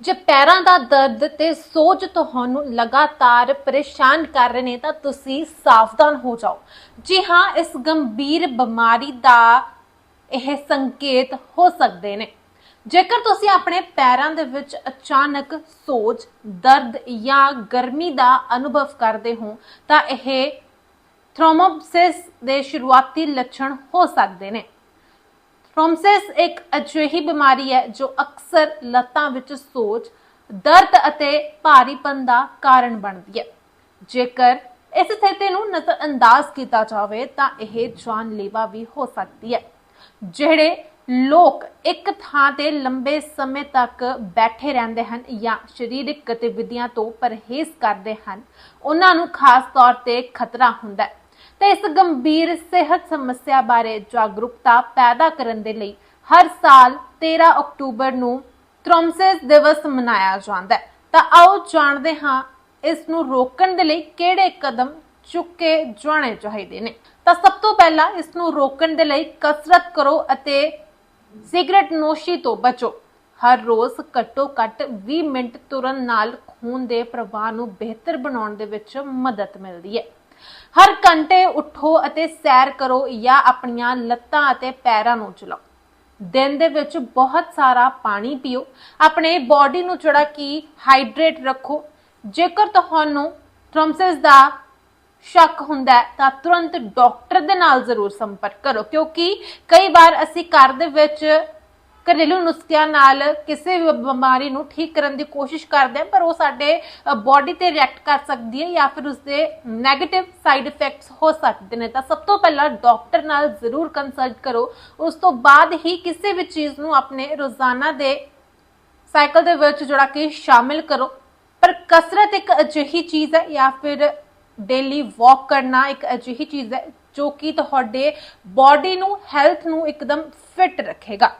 ਜੇ ਪੈਰਾਂ ਦਾ ਦਰਦ ਤੇ ਸੋਜ ਤੁਹਾਨੂੰ ਲਗਾਤਾਰ ਪਰੇਸ਼ਾਨ ਕਰ ਰਹੇ ਨੇ, ਤਾਂ ਤੁਸੀਂ ਸਾਵਧਾਨ ਹੋ ਜਾਓ। ਜੀ ਹਾਂ, ਇਸ ਗੰਭੀਰ ਬਿਮਾਰੀ ਦਾ ਇਹ ਸੰਕੇਤ ਹੋ ਸਕਦੇ ਨੇ। ਜੇਕਰ ਤੁਸੀਂ ਆਪਣੇ ਪੈਰਾਂ ਦੇ ਵਿੱਚ ਅਚਾਨਕ ਸੋਜ, ਦਰਦ ਜਾਂ ਗਰਮੀ ਦਾ ਅਨੁਭਵ ਕਰਦੇ ਹੋ, ਤਾਂ ਇਹ ਥ੍ਰੋਮੋਪਸਿਸ ਦੇ ਸ਼ੁਰੂਆਤੀ ਲੱਛਣ ਹੋ ਸਕਦੇ ਨੇ। ਥ੍ਰੋਮਸਿਸ ਇੱਕ ਅਜਿਹੀ ਬਿਮਾਰੀ ਹੈ ਜੋ ਅਕਸਰ ਲੱਤਾਂ ਵਿੱਚ ਸੋਜ, ਦਰਦ ਅਤੇ ਭਾਰੀਪਨ ਦਾ ਕਾਰਨ ਬਣਦੀ ਹੈ। ਜੇਕਰ ਇਸ ਸਥਿਤੀ ਨੂੰ ਨਜ਼ਰਅੰਦਾਜ਼ ਕੀਤਾ ਜਾਵੇ, ਤਾਂ ਇਹ ਜਾਨਲੇਵਾ ਵੀ ਹੋ ਸਕਦੀ ਹੈ, ਜਿਹੜੇ ਲੋਕ ਇੱਕ ਥਾਂ ਤੇ ਲੰਬੇ ਸਮੇਂ ਤੱਕ ਬੈਠੇ ਰਹਿੰਦੇ ਹਨ ਜਾਂ ਸਰੀਰਕ ਗਤੀਵਿਧੀਆਂ ਤੋਂ ਪਰਹੇਜ਼ ਕਰਦੇ ਹਨ, ਉਹਨਾਂ ਨੂੰ ਖਾਸ ਤੌਰ ਤੇ ਖਤਰਾ ਹੁੰਦਾ ਹੈ। ਤੇ ਇਸ ਗੰਭੀਰ ਸਿਹਤ ਸਮੱਸਿਆ ਬਾਰੇ ਜਾਗਰੂਕਤਾ ਪੈਦਾ ਕਰਨ ਦੇ ਲਈ ਹਰ ਸਾਲ 13 ਅਕਤੂਬਰ ਨੂੰ ਥ੍ਰੋਮਸਿਸ ਦਿਵਸ ਮਨਾਇਆ ਜਾਂਦਾ ਹੈ। ਤਾਂ ਆਓ ਜਾਣਦੇ ਹਾਂ ਇਸ ਨੂੰ ਰੋਕਣ ਦੇ ਲਈ ਕਿਹੜੇ ਕਦਮ ਚੁੱਕੇ ਜਾਣੇ ਚਾਹੀਦੇ ਨੇ। ਤਾਂ ਸਭ ਤੋਂ ਪਹਿਲਾਂ ਇਸ ਨੂੰ ਰੋਕਣ ਦੇ ਲਈ ਕਸਰਤ ਕਰੋ ਅਤੇ ਸਿਗਰਟ ਨੋਸ਼ੀ ਤੋਂ ਬਚੋ। ਹਰ ਰੋਜ਼ ਘੱਟੋ ਘੱਟ 20 ਮਿੰਟ ਤੁਰਨ ਨਾਲ ਖੂਨ ਦੇ ਪ੍ਰਵਾਹ ਨੂੰ ਬਿਹਤਰ ਬਣਾਉਣ ਦੇ ਵਿੱਚ ਮਦਦ ਮਿਲਦੀ ਹੈ। ਹਰ ਘੰਟੇ ਉਠੋ ਅਤੇ ਸੈਰ ਕਰੋ ਜਾਂ ਆਪਣੀਆਂ ਲੱਤਾਂ ਅਤੇ ਪੈਰਾਂ ਨੂੰ ਚਲਾਓ। ਦਿਨ ਦੇ ਵਿੱਚ ਬਹੁਤ ਸਾਰਾ ਪਾਣੀ ਪੀਓ। ਆਪਣੇ ਬਾਡੀ ਨੂੰ ਜਿਹੜਾ ਕਿ ਹਾਈਡਰੇਟ ਰੱਖੋ। ਜੇਕਰ ਤੁਹਾਨੂੰ ਥ੍ਰੋਮਸਿਸ ਦਾ ਸ਼ੱਕ ਹੁੰਦਾ ਹੈ, ਤਾਂ ਤੁਰੰਤ ਡਾਕਟਰ ਦੇ ਨਾਲ ਜ਼ਰੂਰ ਸੰਪਰਕ ਕਰੋ, ਕਿਉਂਕਿ ਕਈ ਵਾਰ ਅਸੀਂ ਘਰ ਦੇ ਵਿੱਚ ਘਰੇਲੂ ਨੁਸਖਿਆਂ ਨਾਲ ਕਿਸੇ ਵੀ ਬਿਮਾਰੀ ਨੂੰ ਠੀਕ ਕਰਨ ਦੀ ਕੋਸ਼ਿਸ਼ ਕਰਦੇ ਹਾਂ ਪਰ ਉਹ ਸਾਡੇ ਬਾਡੀ ਤੇ ਰਿਐਕਟ ਕਰ ਸਕਦੀ ਹੈ ਜਾਂ ਫਿਰ ਉਸਦੇ 네ਗੇਟਿਵ ਸਾਈਡ ਇਫੈਕਟਸ ਹੋ ਸਕਦੇ ਨੇ। ਤਾਂ ਸਭ ਤੋਂ ਪਹਿਲਾਂ ਡਾਕਟਰ ਨਾਲ ਜ਼ਰੂਰ ਕੰਸਲਟ ਕਰੋ। ਉਸ ਤੋਂ ਬਾਅਦ ਹੀ ਕਿਸੇ ਵੀ ਚੀਜ਼ ਨੂੰ ਆਪਣੇ ਰੋਜ਼ਾਨਾ ਦੇ ਸਾਈਕਲ ਦੇ ਵਿੱਚ ਜਿਹੜਾ ਕਿ ਸ਼ਾਮਿਲ ਕਰੋ। ਪਰ ਕਸਰਤ ਇੱਕ ਅਜਿਹੀ ਚੀਜ਼ ਹੈ ਜਾਂ ਫਿਰ ਡੇਲੀ ਵਾਕ ਕਰਨਾ ਇੱਕ ਅਜਿਹੀ ਚੀਜ਼ ਹੈ ਜੋ ਕਿ ਤੁਹਾਡੇ ਬਾਡੀ ਨੂੰ ਹੈਲਥ ਨੂੰ ਇੱਕਦਮ ਫਿਟ ਰੱਖੇਗਾ।